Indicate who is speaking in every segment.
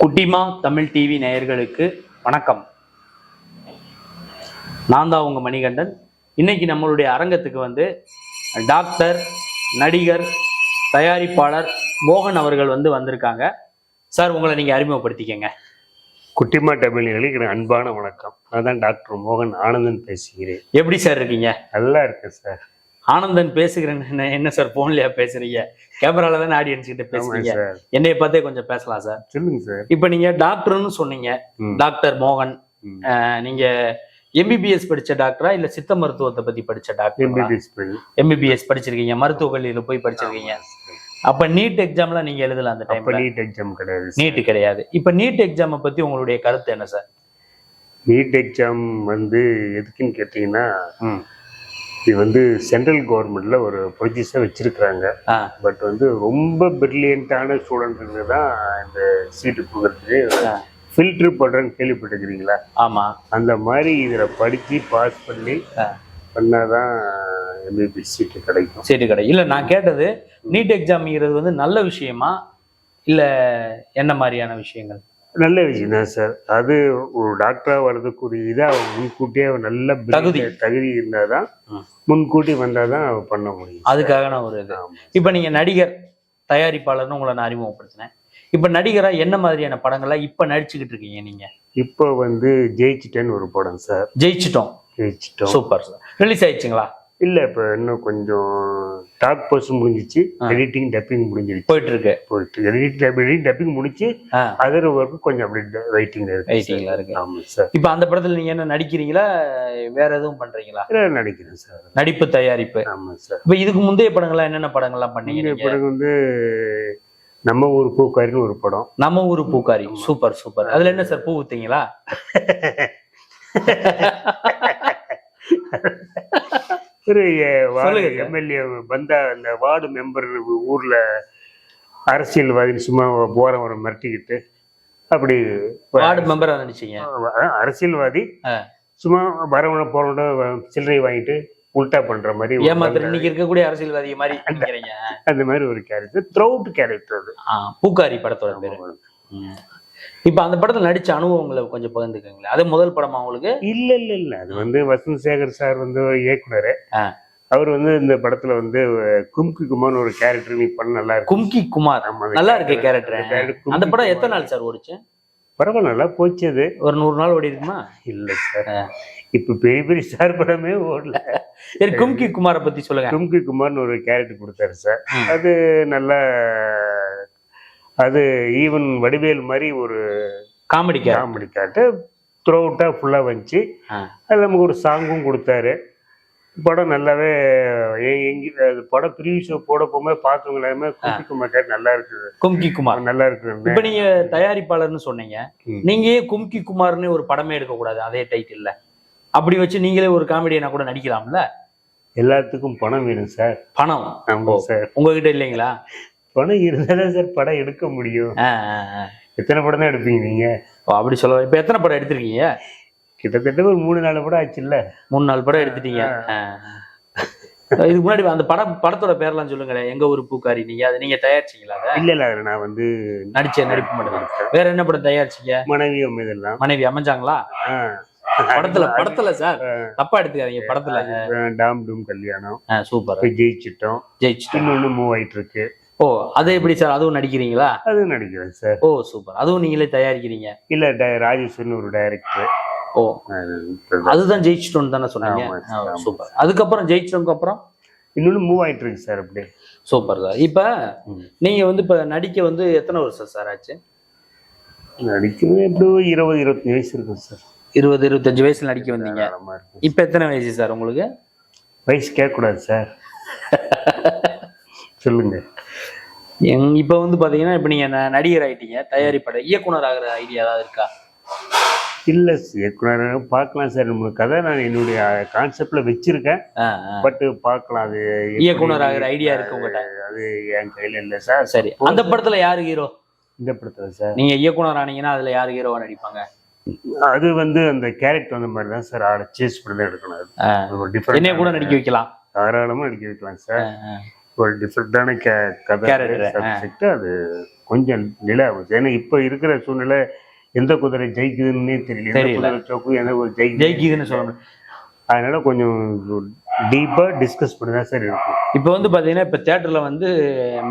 Speaker 1: குட்டிமா தமிழ் டிவி நேயர்களுக்கு வணக்கம். நான் தான் உங்க மணிகண்டன். இன்னைக்கு நம்மளுடைய அரங்கத்துக்கு வந்து டாக்டர் நடிகர் தயாரிப்பாளர் மோகன் அவர்கள் வந்து வந்திருக்காங்க. சார் உங்களை நீங்க அறிமுகப்படுத்திக்கங்க.
Speaker 2: குட்டிமா தமிழர்களுக்கு அன்பான வணக்கம். நான் தான் டாக்டர் மோகன் ஆனந்தன் பேசுகிறேன்.
Speaker 1: எப்படி சார் இருக்கீங்க?
Speaker 2: நல்லா இருக்கேன் சார்.
Speaker 1: ஆனந்தன் பேசுகிறேன். என்ன- என்ன சார் போன்லயா பேசுறீங்க? கேமரால தானே ஆடியன்ஸ் கிட்ட பேசுறீங்க. என்னைய பார்த்தே கொஞ்சம் பேசலாம் சார்.
Speaker 2: சொல்லுங்க சார்.
Speaker 1: இப்போ நீங்க டாக்டர்னு சொன்னீங்க. டாக்டர் மோகன். நீங்க எம்பிபிஎஸ் படிச்ச டாக்டரா இல்ல சித்த மருத்துவத்தை பத்தி படிச்ச டாக்டர்
Speaker 2: எம்பிபிஎஸ்
Speaker 1: எம்பிபிஎஸ் படிச்சிருக்கீங்க மருத்துவக் கல்லூரியில போய் படிச்சிருக்கீங்க. அப்ப நீட் எக்ஸாம்லாம் நீங்க எழுதலாம் அந்த டைம்ல
Speaker 2: நீட் எக்ஸாம் கிடையாது
Speaker 1: நீட் கிடையாது. இப்ப நீட் எக்ஸாமை பத்தி உங்களுடைய கருத்து என்ன சார்?
Speaker 2: நீட் எக்ஸாம் வந்து எதுக்குன்னு கேட்டீங்கன்னா இது வந்து சென்ட்ரல் கவர்மெண்ட்ல ஒரு ப்ரொஜெக்டாக வச்சிருக்கிறாங்க. பட் வந்து ரொம்ப பிரில்லியண்ட்டான ஸ்டூடெண்ட்டுக்கு தான் இந்த சீட்டு கொடுக்கறதுக்கு. ஃபில்டர் பண்ணுறேன்னு கேள்விப்பட்டிருக்கிறீங்களா?
Speaker 1: ஆமா.
Speaker 2: அந்த மாதிரி இதில் படித்து பாஸ் பண்ணி. பண்ணாதான் எம்பிபிஎஸ் சீட்டு கிடைக்கும்.
Speaker 1: சரி கடை இல்ல நான் கேட்டது நீட் எக்ஸாம்ங்கிறது வந்து நல்ல விஷயமா? இல்ல என்ன மாதிரியான விஷயங்கள்?
Speaker 2: நல்ல விஷயம் தான் சார். அது ஒரு டாக்டரா வர்றதுக்குரிய இதை முன்கூட்டியே நல்ல
Speaker 1: தகுதி.
Speaker 2: தகுதி இருந்தாதான்
Speaker 1: ம்.
Speaker 2: முன்கூட்டி வந்தாதான் அவன் பண்ண முடியும்
Speaker 1: அதுக்காக நான் ஒரு இது. இப்ப நீங்க நடிகர் தயாரிப்பாளர்னு உங்களை நான் அறிமுகப்படுத்தினேன். இப்ப நடிகரா என்ன மாதிரியான படங்கள்லாம் இப்ப நடிச்சுக்கிட்டு இருக்கீங்க நீங்க?
Speaker 2: இப்போ வந்து ஜெயிச்சிட்டேன்னு ஒரு படம் சார்.
Speaker 1: ஜெயிச்சிட்டோம்.
Speaker 2: ஜெயிச்சிட்டோம்.
Speaker 1: Super sir. ரிலீஸ் ஆயிடுச்சுங்களா?
Speaker 2: இல்ல இப்போ இன்னும் கொஞ்சம் டாக் போஸ்ட் முடிஞ்சிச்சு. எடிட்டிங் டப்பிங் முடிஞ்சிருச்சு.
Speaker 1: போயிட்டு இருக்கு
Speaker 2: போயிட்டு எடிட்டிங் எடிட்டிங் டப்பிங் முடிச்சு அதர் ஒர்க் கொஞ்சம் அப்படி வெயிட்டிங்ல இருக்கு.
Speaker 1: வெயிட்டிங்ல இருக்கு.
Speaker 2: ஆமா சார்
Speaker 1: இப்ப அந்த படத்துல நீங்க என்ன நடிக்கிறீங்களா? வேற எதுவும் பண்றீங்களா?
Speaker 2: இல்ல, நடிக்கிறேன் சார்
Speaker 1: நடிப்பு தயாரிப்பு.
Speaker 2: ஆமா சார்
Speaker 1: இப்ப இதுக்கு முந்தைய படங்கள்லாம் என்னென்ன படங்கள்லாம் பண்ணீங்க?
Speaker 2: படம் வந்து நம்ம ஊர் பூக்காரின்னு ஒரு படம்.
Speaker 1: நம்ம ஊரு பூக்காரி. Super super. அதுல என்ன சார் பூ ஊத்தீங்களா
Speaker 2: ஒரு
Speaker 1: சார்.
Speaker 2: எம்எல்ஏ வந்தா அந்த வார்டு மெம்பர் ஊர்ல அரசியல்வாதி சும்மா போறவரை மிரட்டிக்கிட்டு. அப்படி
Speaker 1: வார்டு மெம்பரா நடிச்சீங்க
Speaker 2: அஹ் அரசியல்வாதி. சும்மா வரவன போறவன சில்லறை வாங்கிட்டு உல்டா பண்ற மாதிரி ஒரு
Speaker 1: ஏமாத்திர இன்னைக்கு இருக்கக்கூடிய அரசியல்வாதி மாதிரி
Speaker 2: அந்த மாதிரி ஒரு கேரக்டர் த்ரௌட் கேரக்டர் அது.
Speaker 1: பூக்காரி படத்தோட பேரு. இப்ப அந்த படத்துல நடிச்ச அனுபவங்களை கொஞ்சம் பகிர்ந்துக்கங்களேன் அது முதல் படமா உங்களுக்கு?
Speaker 2: இல்ல இல்ல இல்ல. அது வந்து வசந்த் சேகர் சார் வந்து இயக்குனர். அவர் வந்து இந்த படத்துல வந்து கும்கி குமார்னு ஒரு கேரக்டர் நீ பண்ண நல்லா இருக்கு.
Speaker 1: கும்கி குமார். நல்லா இருக்கு கேரக்டர்
Speaker 2: அந்த
Speaker 1: படம். எத்தனை நாள் சார் ஓடிச்சு?
Speaker 2: பரவாயில்ல நல்லா போச்சு அது.
Speaker 1: ஒரு நூறு நாள் ஓடி இருக்குமா?
Speaker 2: இல்ல சார். இப்ப பெரிய பெரிய ஸ்டார் படமே ஓடல.
Speaker 1: சரி கும்கி குமாரை பத்தி சொல்லுங்க.
Speaker 2: கும்கி குமார்னு ஒரு கேரக்டர் கொடுத்தாரு சார். அது நல்லா அது ஈவன் வடிவேல் மாதிரி ஒரு
Speaker 1: காமெடி
Speaker 2: காமெடி காட்டு த்ரூ அவுட்டா ஃபுல்லா வந்துச்சு. அது நமக்கு ஒரு சாங்கும் கொடுத்தாரு. படம் நல்லாவே எங்க அது படம் ப்ரீவியூ ஷோ போட போகும்போது பார்த்தவங்க எல்லாருமே கும்கி குமார் கேரக்டர் நல்லா இருக்குது.
Speaker 1: கும்கி குமார்.
Speaker 2: நல்லா இருக்கு
Speaker 1: இப்ப நீங்க தயாரிப்பாளர்னு சொன்னீங்க. நீங்க கும்கி குமார்னு ஒரு படமே எடுக்க கூடாது அதே டைட்டில்ல அப்படி வச்சு நீங்களே ஒரு காமெடியனா கூட நடிக்கலாம்ல?
Speaker 2: எல்லாத்துக்கும் பணம் வேணும் சார்.
Speaker 1: பணம்.
Speaker 2: ஆமா சார்.
Speaker 1: உங்ககிட்ட இல்லைங்களா?
Speaker 2: பணம் இருந்தாதான் சார் படம் எடுக்க முடியும். எத்தனை படம் தான் எடுப்பீங்க நீங்க?
Speaker 1: அப்படி சொல்ல இப்ப எத்தனை படம் எடுத்திருக்கீங்க?
Speaker 2: கிட்டத்தட்ட ஒரு மூணு நாலு படம் ஆச்சுல்ல.
Speaker 1: மூணு நாலு படம் எடுத்துட்டீங்க. இதுக்கு முன்னாடி அந்த படம் படத்தோட பேர்லாம் சொல்லுங்களேன். எங்க ஒரு பூக்காரி நீங்க அது நீங்க தயாரிச்சீங்களா
Speaker 2: இல்ல இல்ல நான் வந்து
Speaker 1: நடிச்ச நடிப்பு மட்டும் வேற என்ன படம் தயாரிச்சீங்க?
Speaker 2: மனைவி இதெல்லாம்.
Speaker 1: மனைவி அமைஞ்சாங்களா? படத்துல படத்துல சார். தப்பா எடுத்துக்காதீங்க படத்துல.
Speaker 2: டாம் டூம் கல்யாணம்.
Speaker 1: சூப்பர்.
Speaker 2: ஜெயிச்சிட்டோம்
Speaker 1: ஜெயிச்சிட்டோம்
Speaker 2: இன்னொன்னு மூவ் ஆயிட்டு இருக்கு.
Speaker 1: ஓ அது எப்படி சார்? அதுவும் நடிக்கிறீங்களா?
Speaker 2: அது நடிக்கிறேன் சார்.
Speaker 1: ஓ சூப்பர். அதுவும் நீங்களே தயாரிக்கிறீங்க?
Speaker 2: இல்ல ராஜேஸ்வரன் ஒரு டைரக்டர்
Speaker 1: ஓ. அதுதான் ஜெயிச்சிட்டோம்னு தானே சொன்னீங்க. சூப்பர். அதுக்கப்புறம் ஜெயிச்சிட்டோம்க்கு அப்புறம்?
Speaker 2: இன்னொன்னு மூவ் ஆயிட்டு இருக்கு சார் அப்படியே.
Speaker 1: Super sir. இப்ப. நீங்க வந்து இப்ப நடிக்க வந்து எத்தனை வருஷம் சார் ஆச்சு?
Speaker 2: நடிக்கணும் எப்படியும் இருபது இருபத்தஞ்சு வயசு இருக்கும் சார்.
Speaker 1: இருபது இருபத்தஞ்சு வயசுல நடிக்க வந்தீங்க. இப்ப எத்தனை வயசு சார் உங்களுக்கு?
Speaker 2: வயசு கேட்க கூடாது சார். சொல்லுங்க.
Speaker 1: எங் இப்ப வந்து பாத்தீங்கன்னா இப்ப நீங்க ந- நடிகர் ஆயிட்டீங்க தயாரிப்பாளர் இயக்குனர் ஆகிற ஐடியா ஏதாவது இருக்கா?
Speaker 2: இல்ல இயக்குனர் பார்க்கலாம் சார். நம்ம கதை நான் என்னுடைய கான்செப்ட்ல வச்சிருக்கேன்.
Speaker 1: ஆ, ஆ.
Speaker 2: பட் பார்க்கலாம் அது
Speaker 1: இயக்குனர் ஆகிற ஐடியா இருக்கு உங்ககிட்ட
Speaker 2: அது என் கையில இல்ல சார்.
Speaker 1: சரி. அந்த படத்துல யாரு ஹீரோ
Speaker 2: இந்த படத்துல சார்.
Speaker 1: நீங்க இயக்குனர் ஆனீங்கன்னா அதுல யாரு ஹீரோவா நடிப்பாங்க?
Speaker 2: அது வந்து அந்த கேரக்டர் அந்த மாதிரி தான் சார். ஆட சேஸ் பண்ணி தான் எடுக்கணும்.
Speaker 1: என்னைய கூட நடிக்க வைக்கலாம்.
Speaker 2: தாராளமா நடிக்க வைக்கலாம் சார். ஒரு டிஃப்ரெண்டான
Speaker 1: ஆ.
Speaker 2: சப்ஜெக்ட் அது கொஞ்சம் நிலை ஆகுது ஏன்னா இப்போ இருக்கிற சூழ்நிலை எந்த குதிரை ஜெயிக்குதுன்னே தெரியல. எந்த. குதிரை சோக்கு எந்த ஒரு
Speaker 1: ஜெயிக்குதுன்னு
Speaker 2: அதனால கொஞ்சம் டீப்பா டிஸ்கஸ் பண்ணி தான் சார் இருக்கும்
Speaker 1: இப்போ வந்து பாத்தீங்கன்னா இப்ப தியேட்டர்ல வந்து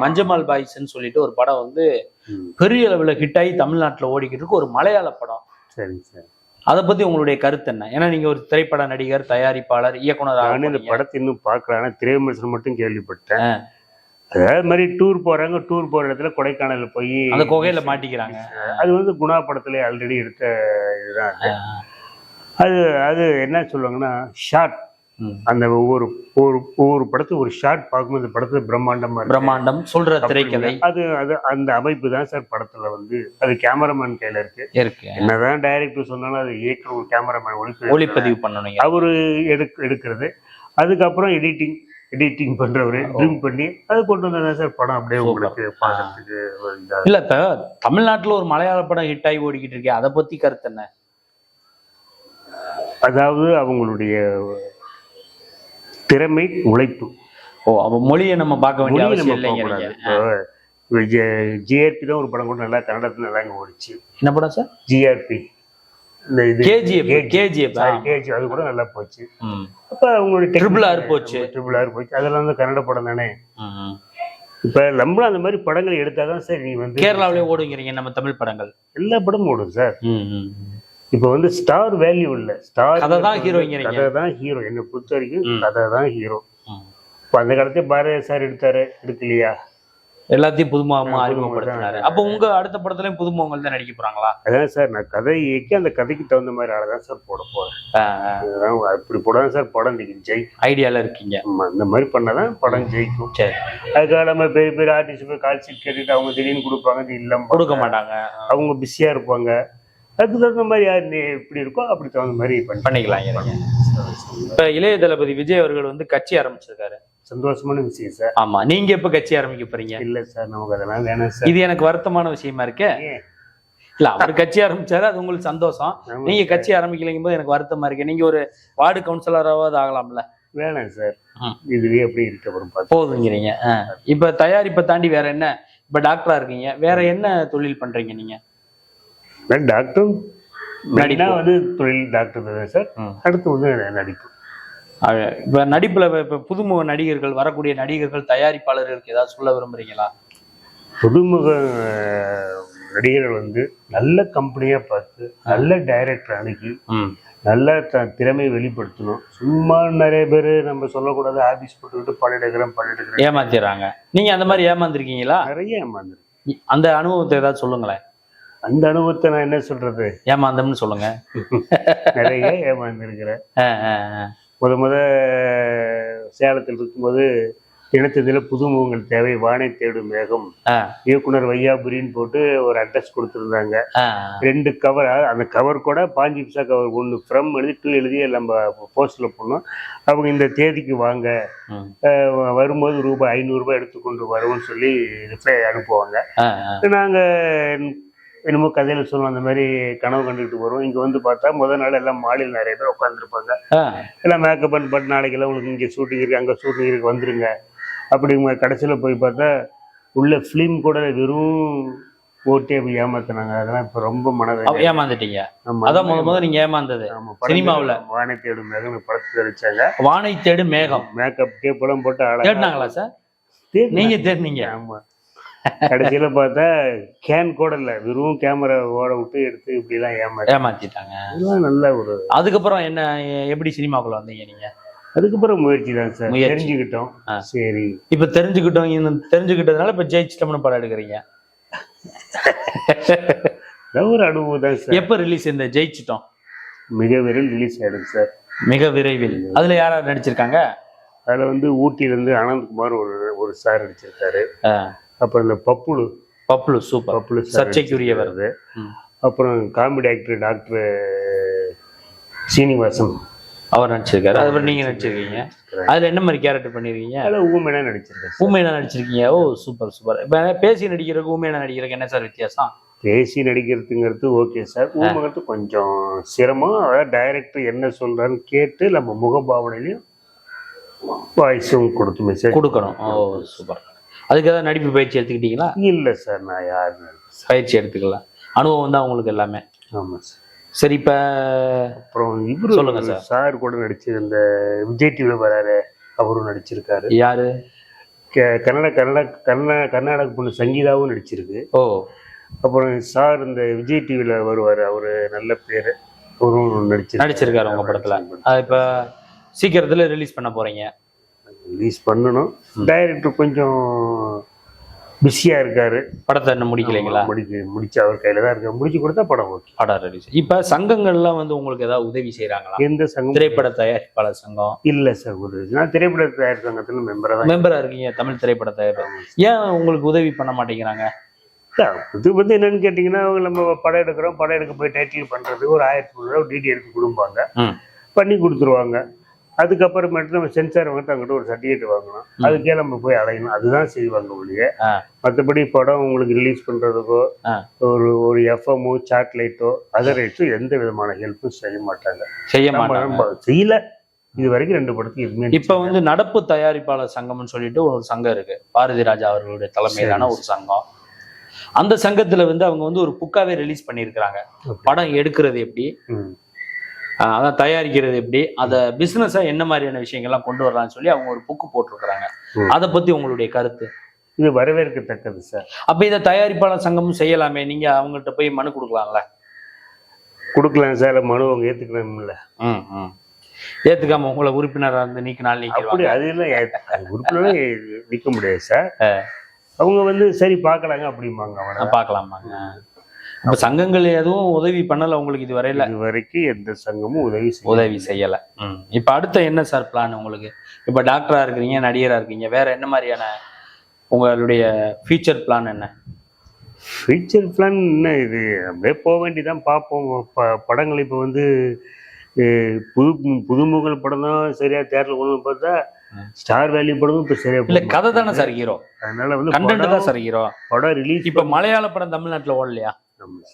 Speaker 1: மஞ்சமால் பாய்ஸ்ன்னு சொல்லிட்டு ஒரு படம் வந்து. பெரிய அளவுல ஹிட் ஆகி தமிழ்நாட்டுல ஓடிக்கிட்டு இருக்கு. ஒரு மலையாள படம்.
Speaker 2: சரிங்க சார்
Speaker 1: அதை பத்தி உங்களுடைய கருத்து என்ன? ஏன்னா நீங்க ஒரு திரைப்பட நடிகர் தயாரிப்பாளர் இயக்குனர்
Speaker 2: நானும் இந்த படத்தை இன்னும் பார்க்கல ஆனா திரைவிமர்சனம் மட்டும் கேள்விப்பட்டேன். அதாவது மாதிரி டூர் போறாங்க டூர் போற இடத்துல கொடைக்கானல் போய்
Speaker 1: அந்த குகையில மாட்டிக்கிறாங்க.
Speaker 2: அது வந்து குணா படத்துல ஆல்ரெடி எடுத்த இதுதான் அது. அது என்ன சொல்லுவாங்கன்னா ஷார்ட். அந்த ஒவ்வொரு ஒவ்வொரு ஒவ்வொரு படத்து ஒரு ஷார்ட் பார்க்கும்போது இந்த படத்துல பிரம்மாண்டமா
Speaker 1: பிரம்மாண்டம் சொல்ற திரைக்கதை.
Speaker 2: அது அது அந்த அமைப்பு தான் சார் படத்துல வந்து அது கேமராமேன் கையில இருக்கு.
Speaker 1: இருக்கு.
Speaker 2: என்னதான் டைரக்டர் சொன்னாலும் அது இயக்குற ஒரு கேமராமேன் ஒளி
Speaker 1: ஒளிப்பதிவு பண்ணணும்
Speaker 2: அவரு எடுக் எடுக்கிறது. அதுக்கப்புறம் எடிட்டிங் எடிட்டிங் பண்றவரு ட்ரிம் பண்ணி அது கொண்டு வந்தா சார் படம் அப்படியே. உங்களுக்கு பார்க்கறதுக்கு
Speaker 1: இல்ல இப்ப தமிழ்நாட்டுல ஒரு மலையாள படம் ஹிட் ஆகி ஓடிக்கிட்டு இருக்கே அதை பத்தி கருத்து என்ன?
Speaker 2: அதாவது அவங்களுடைய திறமை உழைப்பு.
Speaker 1: ஓ அப்ப மொழியை நம்ம பார்க்க வேண்டிய அவசியம் இல்லைங்க
Speaker 2: ஜிஆர்பி தான் ஒரு படம் கூட நல்லா கன்னடத்துல நல்லா இங்க ஓடிச்சு.
Speaker 1: என்ன படம் சார்?
Speaker 2: ஜிஆர்பி. இந்த இது
Speaker 1: கேஜிஎஃப் கேஜிஎஃப்.
Speaker 2: கேஜி அது கூட நல்லா போச்சு. அப்ப அவங்களுடைய
Speaker 1: போச்சு.
Speaker 2: ட்ரிபிள் ஆர் போச்சு. அதெல்லாம் வந்து கன்னட படம் தானே. இப்ப நம்மளும் அந்த மாதிரி படங்களை எடுத்தாதான் சார் நீ வந்து
Speaker 1: கேரளாவிலே ஓடுங்கிறீங்க நம்ம தமிழ் படங்கள்.
Speaker 2: எல்லா படமும் ஓடும் சார். இப்ப வந்து ஸ்டார் வேல்யூ இல்ல. ஸ்டார்
Speaker 1: கதை தான் ஹீரோங்கிறீங்க.
Speaker 2: கதை தான் ஹீரோ என்னை பொறுத்த வரைக்கும். கதை தான் ஹீரோ இப்ப அந்த காலத்தே பாரதிய சார் எடுத்தாரு. எடுக்கலையா?
Speaker 1: எல்லாத்தையும் புதுமுகமா
Speaker 2: ஆ,
Speaker 1: அறிமுகப்படுத்தினாரு. அப்ப உங்க அடுத்த படத்துலயும் புதுமுகங்கள் தான் நடிக்க போறாங்களா?
Speaker 2: அதான் சார் நான் கதை இயக்கி அந்த கதைக்கு தகுந்த மாதிரி ஆளை தான் சார் போட போறேன். அப்படி போடாதான் சார் படம் இன்னைக்கு ஜெய்
Speaker 1: ஐடியால இருக்கீங்க.
Speaker 2: இந்த மாதிரி பண்ணாதான் படம் ஜெயிக்கும்.
Speaker 1: சரி.
Speaker 2: அதுக்காக நம்ம பெரிய பெரிய ஆர்டிஸ்ட் போய் கால் ஷீட் கேட்டுட்டு அவங்க திடீர்னு கொடுப்பாங்க இது இல்லம்
Speaker 1: கொடுக்க மாட்டாங்க.
Speaker 2: அவங்க பிஸியா இருப்பாங்க. அதுக்கு தகுந்த மாதிரி யார் நீ எப்படி இருக்கோ அப்படி தகுந்த மாதிரி பண்ணி
Speaker 1: பண்ணிக்கலாம் இப்ப இளைய தளபதி விஜய் அவர்கள் வந்து கட்சி ஆரம்பிச்சிருக்காரு.
Speaker 2: சந்தோஷமான விஷயம் சார்.
Speaker 1: ஆமா நீங்க எப்ப கட்சி ஆரம்பிக்க போறீங்க?
Speaker 2: இல்ல சார் நமக்கு அதெல்லாம் வேணாம் சார்.
Speaker 1: இது எனக்கு வருத்தமான விஷயமா இருக்கே? இல்ல அவர் கட்சி ஆரம்பிச்சாரு அது உங்களுக்கு சந்தோஷம். நீங்க. கட்சி ஆரம்பிக்கலைங்கும் போது எனக்கு வருத்தமா இருக்கு. நீங்க ஒரு வார்டு கவுன்சிலராவது ஆகலாம்ல?
Speaker 2: வேணாம் சார். இதுவே எப்படி இருக்க பார்த்து.
Speaker 1: போதுங்கிறீங்க. இப்ப தயாரிப்பை தாண்டி வேற என்ன? இப்ப டாக்டரா இருக்கீங்க வேற என்ன தொழில் பண்றீங்க நீங்க?
Speaker 2: நான் டாக்டரும்
Speaker 1: நடிப்பு.
Speaker 2: மெயினா வந்து தொழில் டாக்டர் தான் சார். அடுத்து வந்து நடிப்பு.
Speaker 1: இப்ப நடிப்புல இப்ப புதுமுக நடிகர்கள் வரக்கூடிய நடிகர்கள் தயாரிப்பாளர்களுக்கு ஏதாவது சொல்ல விரும்புறீங்களா?
Speaker 2: புதுமுக நடிகர்கள் வந்து நல்ல கம்பெனியா பார்த்து நல்ல டைரக்டர் அணுகி நல்ல த- திறமையை வெளிப்படுத்தணும். சும்மா நிறைய பேர் நம்ம சொல்லக்கூடாது ஆபீஸ் போட்டுக்கிட்டு படம் எடுக்கிறேன்
Speaker 1: ஏமாத்திடுறாங்க. நீங்க அந்த மாதிரி ஏமாந்துருக்கீங்களா?
Speaker 2: நிறைய ஏமாந்து
Speaker 1: அந்த அனுபவத்தை ஏதாவது சொல்லுங்களேன்.
Speaker 2: அந்த அனுபவத்தை நான் என்ன சொல்றது?
Speaker 1: ஏமாந்தம்னு சொல்லுங்க.
Speaker 2: நிறைய ஏமாந்துருக்கிறேன். முத முத சேலத்தில் இருக்கும்போது இனத்ததில் புதுமுகங்கள் தேவை வானை தேடும் மேகம் இயக்குனர் வையாபுரின்னு போட்டு ஒரு அட்ரஸ் கொடுத்துருந்தாங்க. ரெண்டு கவர் அந்த கவர் கூட பாஞ்சு பிசா கவர் ஒன்று ஃப்ரம் எழுதி டூ எழுதி நம்ம போஸ்டில் பண்ணோம் அவங்க இந்த தேதிக்கு வாங்க. வரும்போது ரூபாய் ஐநூறுரூபா எடுத்துக்கொண்டு வருவோம்னு சொல்லி ரிப்ளை அனுப்புவாங்க. நாங்கள் என்னமோ கதையில் சொல்லுவோம் அந்த மாதிரி கனவு கண்டுக்கிட்டு வருவோம் இங்கே வந்து பார்த்தா முதல் நாள் எல்லாம் மாடியில் நிறைய பேர் உட்காந்துருப்பாங்க எல்லாம் மேக்கப் பண்ணி பட் நாளைக்கெல்லாம் உங்களுக்கு இங்கே ஷூட்டிங் இருக்கு அங்கே ஷூட்டிங் இருக்கு வந்துருங்க. அப்படிங்க கடைசியில் போய் பார்த்தா உள்ள ஃபிலிம் கூட வெறும் ஓட்டி அப்படி ஏமாத்துனாங்க. அதெல்லாம் இப்போ ரொம்ப மனதை
Speaker 1: ஏமாந்துட்டீங்க. அதான் முத முத நீங்க ஏமாந்தது. சினிமாவுல.
Speaker 2: வானை தேடும் மேகம் படத்தை வச்சாங்க
Speaker 1: வானை தேடு மேகம்.
Speaker 2: மேக்கப் டேப்பெல்லாம் போட்டு அழகா
Speaker 1: தேடினாங்களா சார். நீங்க தேடினீங்க.
Speaker 2: ஆமா. கடைசியில பார்த்தா கேன் கூட இல்ல. வெறும் கேமரா ஓட விட்டு எடுத்து இப்படி எல்லாம் ஏமாறி
Speaker 1: ஏமாத்திட்டாங்க
Speaker 2: நல்ல ஒரு
Speaker 1: அதுக்கப்புறம் என்ன எப்படி சினிமாக்குள்ள வந்தீங்க நீங்க?
Speaker 2: அதுக்கப்புறம் முயற்சி தான் சார். தெரிஞ்சுக்கிட்டோம். சரி.
Speaker 1: இப்ப தெரிஞ்சுக்கிட்டோம் தெரிஞ்சுக்கிட்டதுனால இப்ப ஜெயிச்சிட்டோம்னு படம் எடுக்கிறீங்க.
Speaker 2: ஒரு அனுபவம் தான் சார்.
Speaker 1: எப்ப ரிலீஸ் இந்த ஜெயிச்சிட்டோம்?
Speaker 2: மிக விரைவில் ரிலீஸ் ஆயிடுது சார்.
Speaker 1: மிக விரைவில். அதுல யார் யார் நடிச்சிருக்காங்க?
Speaker 2: அதுல வந்து ஊட்டியில இருந்து ஆனந்த்குமார் ஒரு ஒரு சார் நடிச்சிருக்காரு. அப்புறம் இந்த பப்புலு
Speaker 1: பப்ளு சூப்பர்
Speaker 2: பப்புலு சார்
Speaker 1: சர்ச்சைக்குரியவர்.
Speaker 2: நடிச்சிருக்காரு.
Speaker 1: ம்.
Speaker 2: அப்புறம் காமெடி ஆக்டர் டாக்டர் சீனிவாசன்.
Speaker 1: அவர் நடிச்சிருக்காரு. அதுக்கப்புறம் நீங்க நடிச்சிருக்கீங்க. அதுல என்ன மாதிரி கேரக்டர் பண்ணிருக்கீங்க?
Speaker 2: அதில் ஊமெனா நடிச்சிருக்கேன் சார்.
Speaker 1: ஊமையில நடிச்சிருக்கீங்க. ஓ சூப்பர் சூப்பர் இப்ப பேசி நடிக்கிறதுக்கு ஊமையில நடிக்கிறதுக்கு என்ன சார் வித்தியாசம்?
Speaker 2: பேசி நடிக்கிறதுங்கிறது ஓகே சார். ஊமகிறது கொஞ்சம் சிரமம். அதாவது டைரக்டர் என்ன சொல்றான்னு கேட்டு நம்ம முகபாவனையிலையும் வாய்ஸும் கொடுத்து மெசேஜ்
Speaker 1: கொடுக்கணும். ஓ சூப்பர் அதுக்கு ஏதாவது நடிப்பு பயிற்சி எடுத்துக்கிட்டீங்களா?
Speaker 2: இல்லை சார் நான் யாருன்னு
Speaker 1: பயிற்சி எடுத்துக்கலாம் அனுபவம் தான் உங்களுக்கு எல்லாமே.
Speaker 2: ஆமாம் சார்.
Speaker 1: சரி இப்ப
Speaker 2: அப்புறம் இவரு
Speaker 1: சொல்லுங்க சார்.
Speaker 2: சார் கூட நடிச்சு இந்த விஜய் டிவியில் வராரு அவரும் நடிச்சிருக்காரு.
Speaker 1: யாரு?
Speaker 2: கன்னட கன்னட கர்நா கர்நாடக பொண்ணு சங்கீதாவும் நடிச்சிருக்கு.
Speaker 1: ஓ.
Speaker 2: அப்புறம் சார் இந்த விஜய் டிவியில் வருவார் அவர் நல்ல பேர். அவரும் நடிச்சு
Speaker 1: நடிச்சிருக்காரு உங்க படத்துல. இப்ப சீக்கிரத்துல ரிலீஸ் பண்ண போறீங்க.
Speaker 2: ரிலீஸ் பண்ணணும். டைரக்டர் கொஞ்சம் பிஸியாக இருக்காரு.
Speaker 1: படத்தை இன்னும் முடிக்கலைங்களா?
Speaker 2: முடிக்க முடிச்சு அவர் கையில் தான் இருக்கு. முடிச்சு கொடுத்தா படம் ஓகே.
Speaker 1: படம் ரிலீஸ் இப்ப சங்கங்கள்லாம் வந்து உங்களுக்கு ஏதாவது உதவி செய்யறாங்களா
Speaker 2: எந்த சங்கம்?
Speaker 1: திரைப்பட தயாரிப்பாளர் சங்கம்.
Speaker 2: இல்லை சார் ஒரு நான் திரைப்பட தயார் சங்கத்தில் மெம்பராக தான்
Speaker 1: மெம்பரா இருக்கீங்க தமிழ் திரைப்பட தயாரிப்பாளர் ஏன் உங்களுக்கு உதவி பண்ண மாட்டேங்கிறாங்க.
Speaker 2: இது வந்து என்னன்னு கேட்டிங்கன்னா அவங்க நம்ம படம் எடுக்கிறோம் படம் எடுக்க போய் டைட்டில் பண்ணுறதுக்கு ஒரு ஆயிரத்தி முந்நூறுரூவா டிடி எடுத்து கொடுப்பாங்க. பண்ணி கொடுத்துருவாங்க. அதுக்கப்புறமேட்டு நம்ம சென்சார் வந்து அங்கிட்ட ஒரு சர்டிஃபிகேட் வாங்கணும். அதுக்கே நம்ம போய் அலையணும். அதுதான் செய்வாங்க ஒழிய. மற்றபடி படம் உங்களுக்கு ரிலீஸ் பண்ணுறதுக்கோ
Speaker 1: ஆ.
Speaker 2: ஒரு ஒரு எஃப்எம்மோ சேட்டலைட்டோ அதர் ரைட்ஸோ எந்த விதமான ஹெல்ப்பும் செய்ய மாட்டாங்க.
Speaker 1: செய்ய மாட்டாங்க.
Speaker 2: செய்யல. இது வரைக்கும் ரெண்டு படத்துக்கு எதுவுமே
Speaker 1: இப்ப வந்து நடப்பு தயாரிப்பாளர் சங்கம்னு சொல்லிட்டு ஒரு சங்கம் இருக்கு. பாரதி ராஜா அவர்களுடைய தலைமையிலான ஒரு சங்கம். அந்த சங்கத்துல வந்து அவங்க வந்து ஒரு புக்காவே ரிலீஸ் பண்ணியிருக்கிறாங்க. படம் எடுக்கிறது எப்படி? அதான் தயாரிக்கிறது எப்படி அத பிசினஸா என்ன மாதிரியான விஷயங்கள்லாம் கொண்டு வரலாம்னு சொல்லி அவங்க ஒரு புக்கு போட்டிருக்கிறாங்க. அதை பத்தி உங்களுடைய கருத்து?
Speaker 2: இது வரவேற்கத்தக்கது சார்
Speaker 1: அப்ப இதை தயாரிப்பாளர் சங்கமும் செய்யலாமே? நீங்க அவங்கள்ட்ட போய் மனு கொடுக்கலாம்ல?
Speaker 2: கொடுக்கலாம் சார் மனு அவங்க
Speaker 1: ம் ஏத்துக்காம உங்களை உறுப்பினரா இருந்து நீக்கினால்
Speaker 2: அப்படி அதெல்லாம் ஏ- அது உறுப்பினரே நிக்க முடியாது சார் அவங்க வந்து சரி பார்க்கலாங்க அப்படிம்பாங்க அவனை
Speaker 1: பார்க்கலாமாங்க சங்கங்கள் எதுவும் உதவி பண்ணல உங்களுக்கு இது வரையில
Speaker 2: இது வரைக்கும் எந்த சங்கமும் உதவி
Speaker 1: உதவி செய்யல. இப்ப அடுத்த என்ன சார் பிளான் உங்களுக்கு? இப்ப டாக்டரா இருக்கிறீங்க நடிகரா இருக்கீங்க வேற என்ன மாதிரியான உங்களுடைய ஃபியூச்சர் பிளான் என்ன?
Speaker 2: ஃபியூச்சர் பிளான் என்ன இது? அப்படியே போக வேண்டியதான் பார்ப்போம். படங்கள் இப்போ வந்து புது புதுமுகல் படம் தான் சரியா தேட்டரில் கொண்டு பார்த்தா ஸ்டார் வேல்யூ படமும் இப்போ சரியா
Speaker 1: இல்ல கதை தானே. சார் ஹீரோ
Speaker 2: அதனால வந்து
Speaker 1: கண்டென்ட் தான் சார் ஹீரோ
Speaker 2: படம் ரிலீஸ்
Speaker 1: இப்ப மலையாள படம் தமிழ்நாட்டுல ஓடலையா?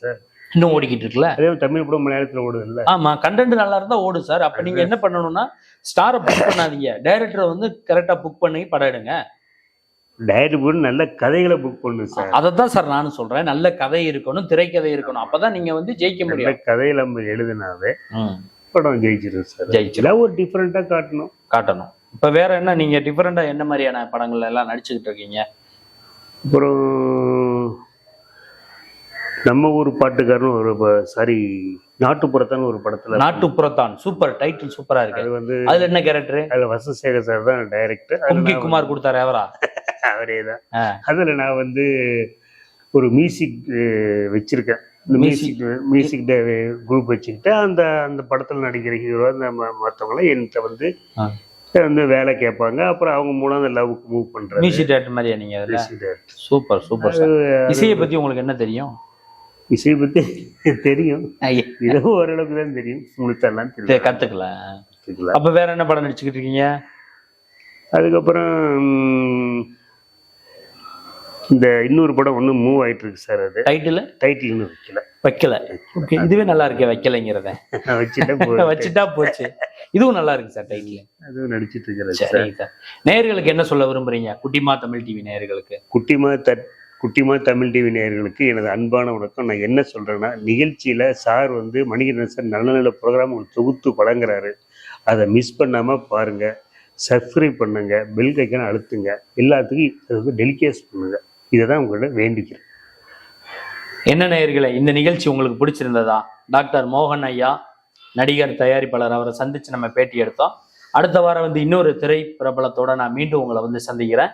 Speaker 2: சார்.
Speaker 1: இன்னும் ஓடிக்கிட்டு இருக்குல்ல?
Speaker 2: அதே தமிழ் படம் மலையாளத்தில் ஓடுது இல்லை
Speaker 1: ஆமா கண்டென்ட் நல்லா இருந்தா ஓடும் சார். அப்ப நீங்க என்ன பண்ணணும்னா ஸ்டாரை புக் பண்ணாதீங்க. டைரக்டரை வந்து கரெக்டா புக் பண்ணி படம் எடுங்க.
Speaker 2: டைரக்ட் போட்டு நல்ல கதைகளை புக் பண்ணு சார்.
Speaker 1: அதைத்தான் சார் நானும் சொல்றேன். நல்ல கதை இருக்கணும் திரைக்கதை இருக்கணும். அப்பதான் நீங்க வந்து ஜெயிக்க முடியும்.
Speaker 2: கதையை நம்ம எழுதினாவே படம் ஜெயிச்சிடும் சார்.
Speaker 1: ஜெயிச்சிடும்
Speaker 2: ஒரு டிஃப்ரெண்ட்டாக காட்டணும்.
Speaker 1: காட்டணும். இப்ப வேற என்ன? நீங்க டிஃபரெண்டா என்ன மாதிரியான படங்கள் எல்லாம் நடிச்சுக்கிட்டு இருக்கீங்க?
Speaker 2: அப்புறம் நம்ம ஊர் பாட்டுக்காரன் ஒரு சாரி நாட்டுப்புறத்தான ஒரு படத்துல
Speaker 1: நாட்டுப்புறத்தான். சூப்பர். டைட்டில் சூப்பரா
Speaker 2: அது
Speaker 1: இருக்கு
Speaker 2: வந்து
Speaker 1: அதுல என்ன கேரக்டர்
Speaker 2: அதுல வசசேகர் சார் தான் டைரக்டர்
Speaker 1: குமார் கொடுத்தாரு அவரா?
Speaker 2: அவரே தான். அதுல நான் வந்து ஒரு மியூசிக் வச்சிருக்கேன். இந்த. மியூசிக் மியூசிக் குரூப் வச்சுக்கிட்டு அந்த அந்த படத்துல நடிக்கிற ஹீரோ அந்த ம- மத்தவங்களாம் என்கிட்ட வந்து. வந்து வேலை கேட்பாங்க. அப்புறம் அவங்க மூலம் அந்த லவ்க்கு மூவ் பண்றது.
Speaker 1: மியூசிக் டேரக்டர் மாதிரியா நீங்க அதுல?
Speaker 2: Music director.
Speaker 1: சூப்பர் சூப்பர் இசையை பத்தி உங்களுக்கு என்ன தெரியும்?
Speaker 2: இசை பத்தி தெரியும். ஏதோ ஓரளவுக்கு தான் தெரியும். முழுத்தெல்லாம் தெரியும்.
Speaker 1: கத்துக்கலாம். அப்ப வேற என்ன படம் நடிச்சுக்கிட்டு இருக்கீங்க?
Speaker 2: அதுக்கப்புறம் இந்த இன்னொரு படம் ஒன்று மூவ் ஆயிட்டு இருக்கு சார் அது.
Speaker 1: டைட்டில்
Speaker 2: டைட்டில் இன்னும் வைக்கல.
Speaker 1: வைக்கல. ஓகே இதுவே நல்லா இருக்கே வைக்கலைங்கிறத.
Speaker 2: வச்சுட்டா.
Speaker 1: வச்சுட்டா போச்சு. இதுவும் நல்லா இருக்கு சார் டைட்டில்
Speaker 2: அதுவும் நடிச்சிட்டு இருக்கிறது சார்
Speaker 1: நேயர்களுக்கு என்ன சொல்ல விரும்புறீங்க? குட்டிமா தமிழ் டிவி நேயர்களுக்கு
Speaker 2: குட்டிமா த குட்டிமா தமிழ் டிவி நேயர்களுக்கு எனது அன்பான வணக்கம். நான் என்ன சொல்கிறேன்னா நிகழ்ச்சியில் சார் வந்து மணிகண்டன் சார் நல்ல நல்ல ப்ரோக்ராம் தொகுத்து வழங்குறாரு. அதை மிஸ் பண்ணாமல் பாருங்கள் சப்ஸ்கிரைப் பண்ணுங்கள் பெல் கைக்கான அழுத்துங்க. எல்லாத்துக்கும் அது வந்து டெலிகேஸ் பண்ணுங்கள் இதை தான் உங்கள்கிட்ட வேண்டிக்கிறேன்.
Speaker 1: என்ன நேயர்களை இந்த நிகழ்ச்சி உங்களுக்கு பிடிச்சிருந்ததா? டாக்டர் மோகன் ஐயா நடிகர் தயாரிப்பாளர் அவரை சந்தித்து நம்ம பேட்டி எடுத்தோம். அடுத்த வாரம் வந்து இன்னொரு திரை பிரபலத்தோட நான் மீண்டும் உங்களை வந்து சந்திக்கிறேன்.